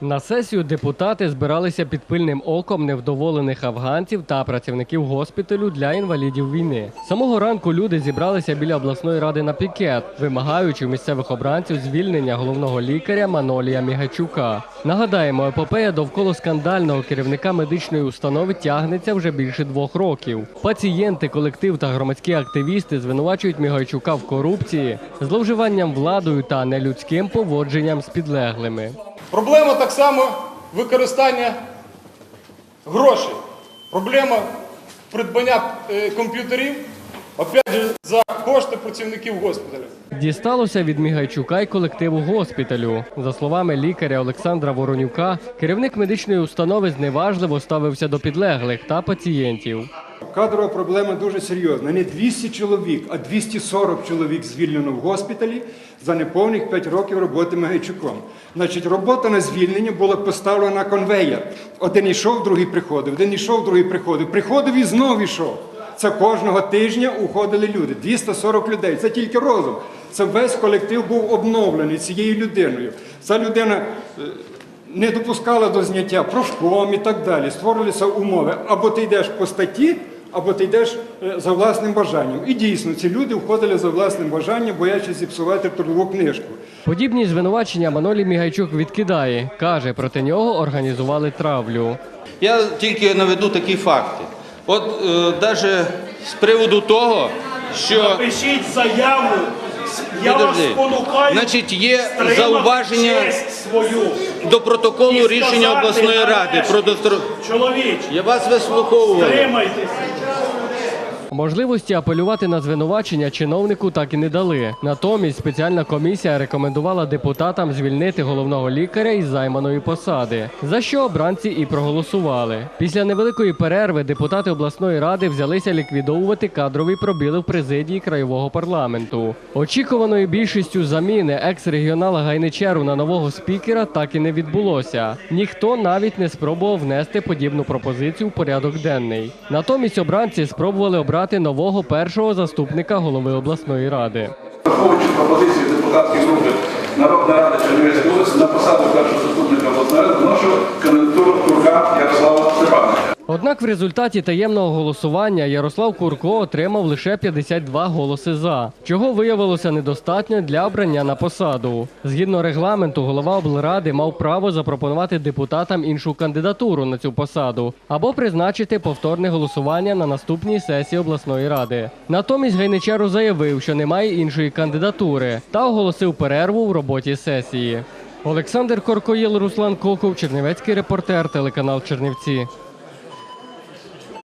На сесію депутати збиралися під пильним оком невдоволених афганців та працівників госпіталю для інвалідів війни. Самого ранку люди зібралися біля обласної ради на пікет, вимагаючи у місцевих обранців звільнення головного лікаря Манолія Мігачука. Нагадаємо, епопея довкола скандального керівника медичної установи тягнеться вже більше двох років. Пацієнти, колектив та громадські активісти звинувачують Мігайчука в корупції, зловживанням владою та нелюдським поводженням з підлеглими. Проблема так само використання грошей. Проблема придбання е, комп'ютерів, опять же, за кошти працівників госпіталя. Дісталося від Мігайчука й колективу госпіталю. За словами лікаря Олександра Воронюка, керівник медичної установи зневажливо ставився до підлеглих та пацієнтів. Кадрова проблема дуже серйозна. Не 200 чоловік, а 240 чоловік звільнено в госпіталі за неповних 5 років роботи Мегайчуком. Значить, робота на звільнення була поставлена на конвейер. Один йшов, другий приходив, один йшов, другий приходив. Приходив і знов йшов. Це кожного тижня уходили люди. 240 людей. Це тільки розум. Це весь колектив був обновлений цією людиною. Ця людина е, не допускала до зняття профком і так далі. Створилися умови. Або ти йдеш по статті, або ти йдеш е, за власним бажанням. І дійсно, ці люди входили за власним бажанням, боячись зіпсувати трудову книжку. Подібні звинувачення Манолі Мігайчук відкидає. Каже, проти нього організували травлю. Я тільки наведу такі факти. От навіть з приводу того, що Пишіть заяву. Я вас спонукаю. Значить, є стримати зауваження честь свою. До протоколу рішення обласної ради про достро... Чоловіч, Я вас вислуховував. тримайтеся. Можливості апелювати на звинувачення чиновнику так і не дали. Натомість спеціальна комісія рекомендувала депутатам звільнити головного лікаря із займаної посади, за що обранці і проголосували. Після невеликої перерви депутати обласної ради взялися ліквідовувати кадрові пробіли в президії краєвого парламенту. Очікуваною більшістю заміни екс-регіонала Гайничеру на нового спікера так і не відбулося. Ніхто навіть не спробував внести подібну пропозицію в порядок денний. Натомість обранці спробували обрати нового першого заступника голови обласної ради. Враховуючи пропозицію депутатської групи Народна рада Чернівецької області на посаду першого заступника обласної ради Однак в результаті таємного голосування Ярослав Курко отримав лише 52 голоси за, чого виявилося недостатньо для обрання на посаду. Згідно регламенту, голова облради мав право запропонувати депутатам іншу кандидатуру на цю посаду або призначити повторне голосування на наступній сесії обласної ради. Натомість Гайничеру заявив, що немає іншої кандидатури, та оголосив перерву в роботі сесії. Олександр Коркоїл, Руслан Коков, Чернівецький репортер, телеканал Чернівці.